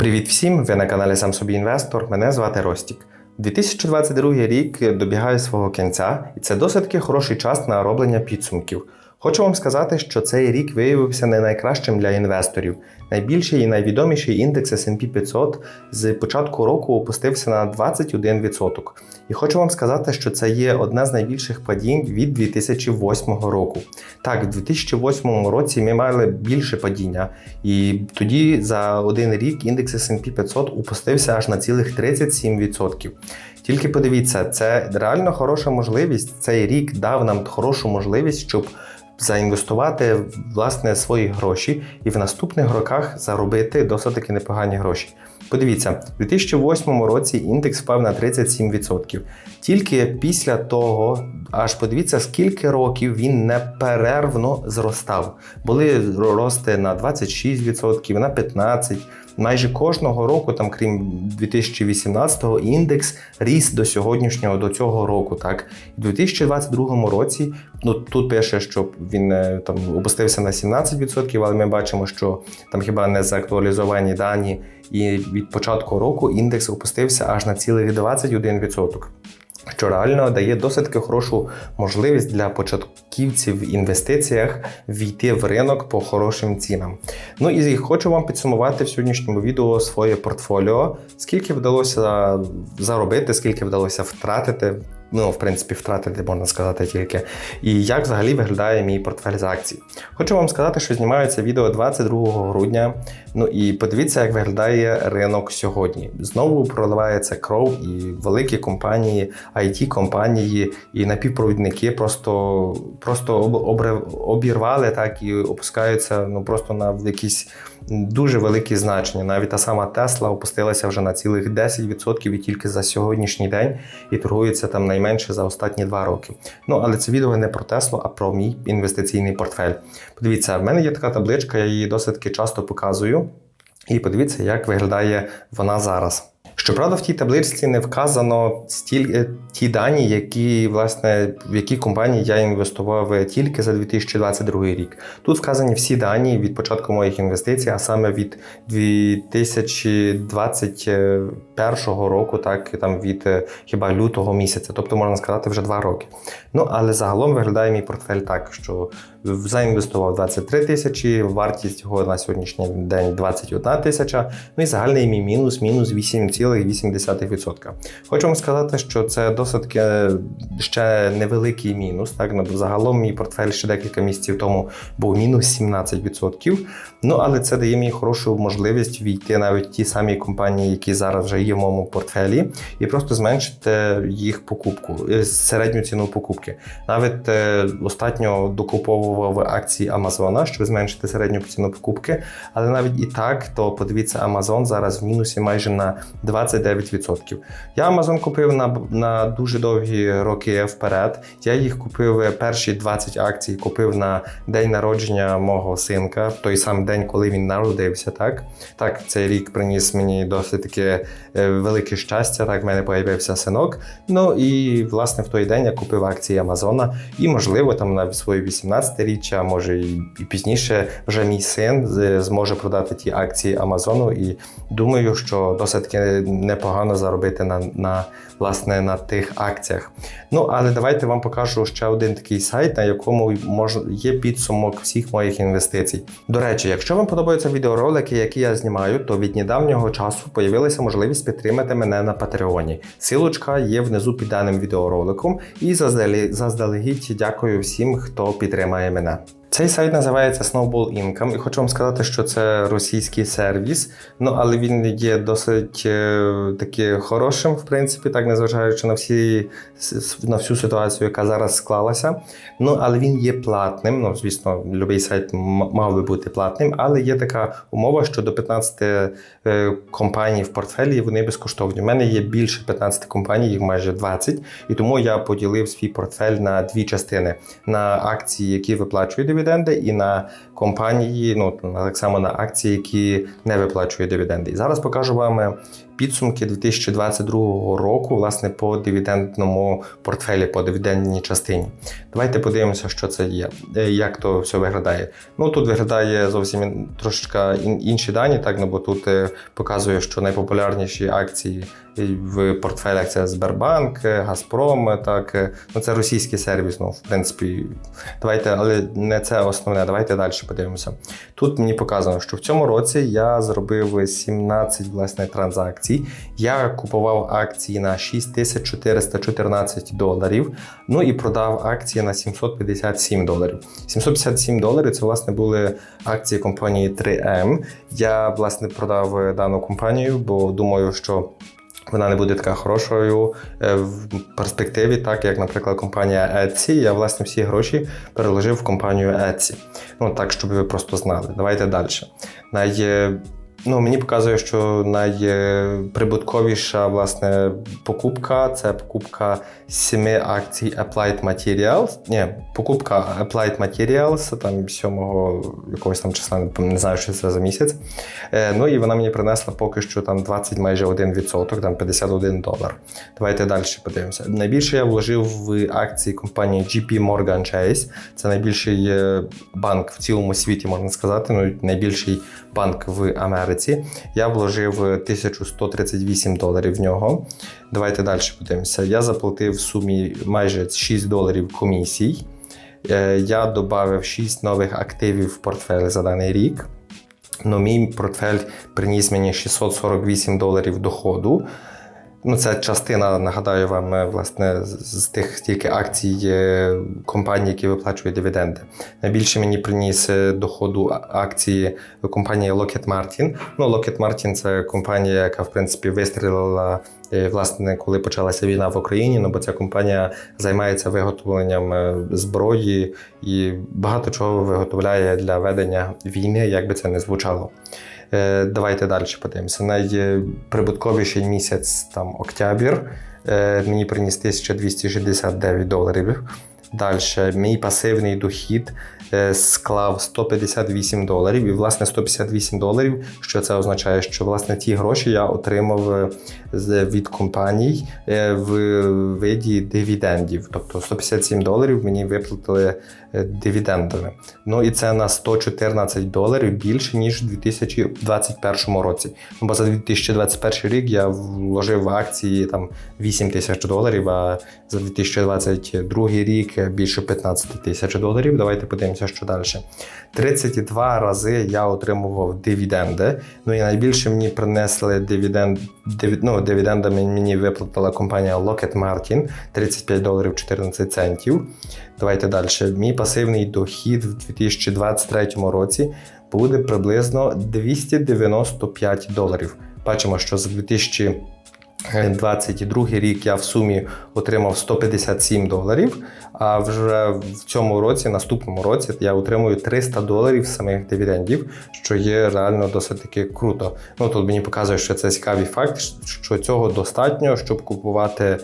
Привіт всім! Ви на каналі Сам Собі Інвестор. Мене звати Ростік. 2022 рік добігає свого кінця, і це досить таки хороший час на роблення підсумків. Хочу вам сказати, що цей рік виявився не найкращим для інвесторів. Найбільший і найвідоміший індекс S&P 500 з початку року опустився на 21%. І хочу вам сказати, що це є одне з найбільших падінь від 2008 року. Так, в 2008 році ми мали більше падіння, і тоді за один рік індекс S&P 500 опустився аж на цілих 37%. Тільки подивіться, це реально хороша можливість. Цей рік дав нам хорошу можливість, щоб заінвестувати власне свої гроші і в наступних роках заробити досить таки непогані гроші. Подивіться, у 2008 році індекс впав на 37%. Тільки після того, аж подивіться, скільки років він неперервно зростав. Були рости на 26%, на 15%. Майже кожного року, там крім 2018-го, індекс ріс до сьогоднішнього, до цього року. Так, у 2022 році, ну тут пише, що він е, там опустився на 17%, але ми бачимо, що там хіба не заактуалізовані дані, і від початку року індекс опустився аж на цілих 21%. Що реально дає досить таки хорошу можливість для початківців в інвестиціях війти в ринок по хорошим цінам. Ну і хочу вам підсумувати в сьогоднішньому відео своє портфоліо, скільки вдалося заробити, скільки вдалося втратити. Ну, в принципі, втратити, можна сказати тільки. І як взагалі виглядає мій портфель з акцій. Хочу вам сказати, що знімаю це відео 22 грудня. Ну і подивіться, як виглядає ринок сьогодні. Знову проливається кров, і великі компанії, it компанії і напівпровідники просто просто обірвали так і опускаються ну, просто на якісь дуже великі значення. Навіть та сама Тесла опустилася вже на цілих 10% і тільки за сьогоднішній день і торгується там найменше за останні два роки. Ну але це відео не про Теслу, а про мій інвестиційний портфель. Подивіться, в мене є така табличка, я її досить часто показую. І подивіться, як виглядає вона зараз. Щоправда, в тій табличці не вказано стіль... ті дані, які власне в які компанії я інвестував тільки за 2022 рік. Тут вказані всі дані від початку моїх інвестицій, а саме від 2021 року, так там від хіба лютого місяця, тобто можна сказати вже два роки. Ну але загалом виглядає мій портфель так, що заінвестував 23 тисячі, вартість його на сьогоднішній день 21 тисяча. Ну і загальний мій мінус мінус 8,8%. Хочу вам сказати, що це досить ще невеликий мінус. Так, ну, загалом мій портфель ще декілька місяців тому був мінус 17%. Ну але це дає мені хорошу можливість війти навіть в ті самі компанії, які зараз вже є в моєму портфелі, і просто зменшити їх покупку, е, середню ціну покупки. Навіть е, остатньо докуповував акції Амазона, щоб зменшити середню ціну покупки. Але навіть і так, то подивіться, Амазон зараз в мінусі майже на 29%. Я Амазон купив на на дуже довгі роки вперед. Я їх купив перші 20 акцій, купив на день народження мого синка, в той самий день, коли він народився. Так, так, цей рік приніс мені досить таке велике щастя. Так, в мене появився синок. Ну і власне в той день я купив акції Амазона. І, можливо, там на своє 18-річчя, може і пізніше, вже мій син зможе продати ті акції Амазону. І думаю, що досить непогано заробити на на, власне, на тих акціях. Ну, але давайте вам покажу ще один такий сайт, на якому мож, є підсумок всіх моїх інвестицій. До речі, якщо вам подобаються відеоролики, які я знімаю, то від недавнього часу появилася можливість підтримати мене на Патреоні. Силочка є внизу під даним відеороликом. І заздалегідь дякую всім, хто підтримає мене. Цей сайт називається Snowball Income, і хочу вам сказати, що це російський сервіс, ну але він є досить е, таки хорошим, в принципі, так незважаючи на всі на всю ситуацію, яка зараз склалася. Ну але він є платним. Ну, звісно, будь-який сайт мав би бути платним, але є така умова, що до 15 е, компаній в портфелі вони безкоштовні. У мене є більше 15 компаній, їх майже 20, і тому я поділив свій портфель на дві частини: на акції, які виплачують дивіденди, і на компанії, ну так само на акції, які не виплачують дивіденди. І зараз покажу вам підсумки 2022 року, власне, по дивідендному портфелі, по дивідендній частині. Давайте подивимося, що це є, е, як то все виглядає. Ну тут виглядає зовсім ін- інші дані, так ну бо тут е, показує, що найпопулярніші акції в портфелях це Сбербанк, е, Газпром. е, Так, е, ну це російський сервіс. Ну, в принципі, давайте, але не це основне. Давайте далі подивимося. Тут мені показано, що в цьому році я зробив 17 власне транзакцій. Я купував акції на 6414 доларів. Ну і продав акції на 757 доларів. 757 доларів це власне були акції компанії 3M. Я власне продав е, дану компанію, бо думаю, що. Вона не буде така хорошою е, в перспективі, так як, наприклад, компанія Etsy. Я власне всі гроші переложив в компанію Etsy. Ну так, щоб ви просто знали. Давайте далі. Най, е, ну, мені показує, що найприбутковіша власне покупка це покупка семи акцій Applied Materials. Ні, покупка Applied Materials там 7 якогось там числа, не знаю, що це за місяць. Е, Ну і вона мені принесла поки що там 20 майже 1%, там 51 долар. Давайте далі подивимося. Найбільше я вложив в акції компанії GP Morgan Chase. Це найбільший е, банк в цілому світі, можна сказати. Ну, найбільший банк в Америці. Я вложив 1138 доларів в нього. Давайте далі подивимося. Я заплатив в сумі майже 6 доларів комісій. Е, Я додав 6 нових активів в портфель за даний рік. Ну, мій портфель приніс мені 648 доларів доходу. Ну, це частина, нагадаю вам, е, власне, з тих тільки акцій е, компаній, які виплачують дивіденди. Найбільше мені приніс е, доходу акції компанії Lockheed Martin. Ну, Lockheed Martin це компанія, яка в принципі вистрілила власне, коли почалася війна в Україні. Ну, бо ця компанія займається виготовленням зброї і багато чого виготовляє для ведення війни, як би це не звучало. Е, Давайте далі подивимося. Найприбутковіший місяць там октябрь. Е, Мені приніс 1269 доларів. Далі мій пасивний дохід склав 158 доларів. І, власне, 158 доларів, що це означає, що власне ті гроші я отримав е, від компаній е, в виді дивідендів. Тобто 157 доларів мені виплатили е, дивідендами. Ну і це на 114 доларів більше, ніж у 2021 році. Ну, бо за 2021 рік я вложив в акції там 8 тисяч доларів, а за 2022 рік більше 15 тисяч доларів. Давайте подивимося, що далі. 32 рази я отримував дивіденди. Ну і найбільше мені принесли дивіденд, дивід, ну, дивідендами мені виплатила компанія Lockheed Martin 35 доларів 14 центів. Давайте далі. Мій пасивний дохід в 2023 році буде приблизно 295 доларів. Бачимо, що за 2022 рік я в сумі отримав 157 доларів, а вже в цьому році, наступному році, я отримую 300 доларів самих дивідендів, що є реально досить таки круто. Ну тут мені показує, що це цікавий факт, що цього достатньо, щоб купувати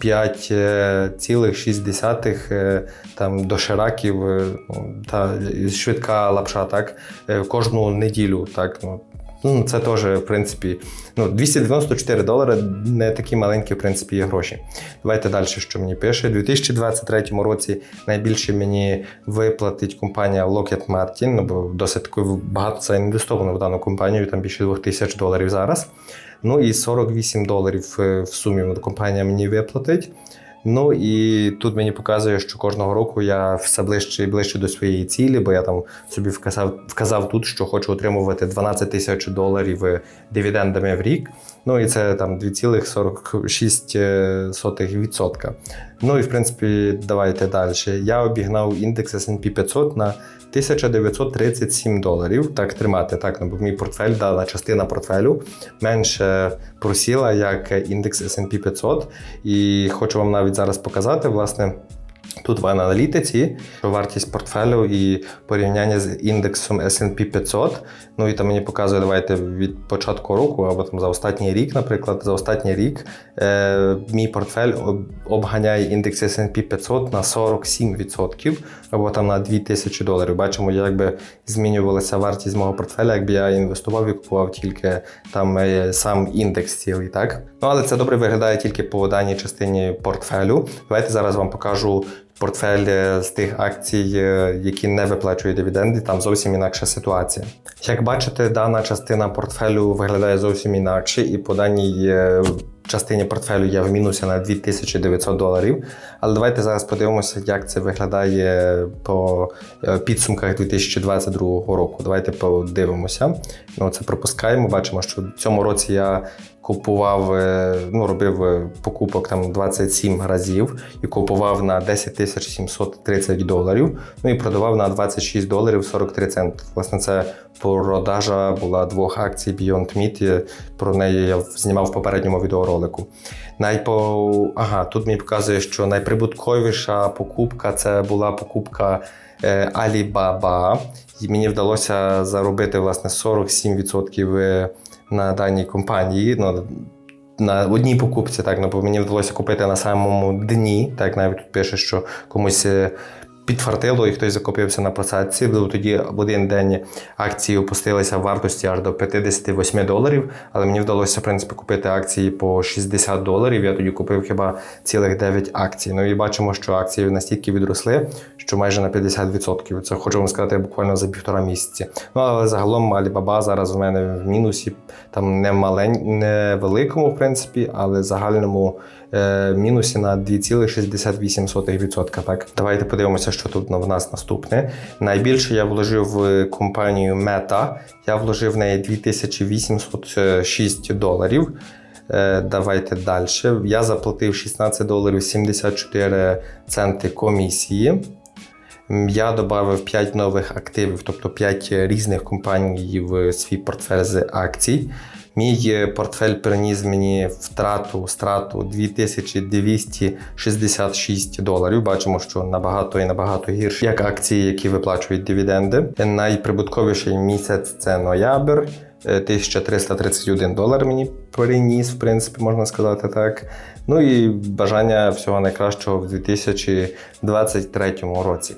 5,6 е, там дошираків е, ну, та швидка лапша, так е, кожну неділю. Так ну Ну, це теж, в принципі, ну, 294 долари не такі маленькі, в принципі, є гроші. Давайте далі, що мені пише. У 2023 році найбільше мені виплатить компанія Lockheed Martin, ну, бо досить таки багато інвестовано в дану компанію, там більше 2000 доларів зараз. Ну і 48 доларів е, в сумі компанія мені виплатить. Ну і тут мені показує, що кожного року я все ближче і ближче до своєї цілі, бо я там собі вказав, вказав тут, що хочу отримувати 12 тисяч доларів е, дивідендами в рік. Ну і це там 2,46%. Ну і в принципі, давайте далі. Я обігнав індекс SP 500 на 1937 доларів. Так тримати, так, ну, бо мій портфель, дана частина портфелю менше просіла, як індекс SP 500. І хочу вам навіть зараз показати, власне. Тут в аналітиці вартість портфелю і порівняння з індексом S&P 500 Ну і там мені показує, давайте від початку року або там за останній рік, наприклад, за останній рік е, мій портфель обганяє індекс S&P 500 на 47% або там на 2000 доларів. Бачимо, як би змінювалася вартість мого портфеля, якби я інвестував і купував тільки там е, сам індекс цілий, так? Ну але це добре виглядає тільки по даній частині портфелю. Давайте зараз вам покажу портфель е, з тих акцій, е, які не виплачують дивіденди, там зовсім інакша ситуація. Як бачите, дана частина портфелю виглядає зовсім інакше, і по даній е, частині портфелю я в мінусі на 2900 доларів. Але давайте зараз подивимося, як це виглядає по підсумках 2022 року. Давайте подивимося. Ну, це пропускаємо. Бачимо, що в цьому році я купував, е, ну, робив е, покупок там 27 разів і купував на 10 тисяч 730 доларів. Ну і продавав на 26 доларів 43 центи. Власне, це продажа була двох акцій Beyond Meat. Про неї я знімав в попередньому відеоролику. Найпо... Ага, тут мені показує, що найприбутковіша покупка це була покупка е, Alibaba. І мені вдалося заробити власне 47% е, на даній компанії. Ну, на одній покупці, так, ну, бо мені вдалося купити на самому дні, так навіть тут пише, що комусь е, підфартило і хтось закупився на просадці. Ну, Тоді в один день акції опустилися в вартості аж до 58 доларів, але мені вдалося, в принципі, купити акції по 60 доларів. Я тоді купив хіба цілих 9 акцій. Ну і бачимо, що акції настільки відросли, що майже на 50%. Це хочу вам сказати буквально за півтора місяці. Ну але загалом Alibaba зараз у мене в мінусі, там не малень, не великому, в принципі, але загальному мінусі на 2,68%. Так, давайте подивимося, що тут в нас наступне. Найбільше я вложив в компанію Meta. Я вложив в неї 2806 доларів. Е, Давайте далі. Я заплатив 16 доларів 74 центи комісії. Я додав 5 нових активів, тобто 5 різних компаній в свій портфель з акцій. Мій е, портфель приніс мені втрату страту 2266 доларів. Бачимо, що набагато і набагато гірше, як акції, які виплачують дивіденди. Найприбутковіший місяць це ноябрь. Е, 1331 долар мені приніс, в принципі, можна сказати так. Ну і бажання всього найкращого в 2023 році.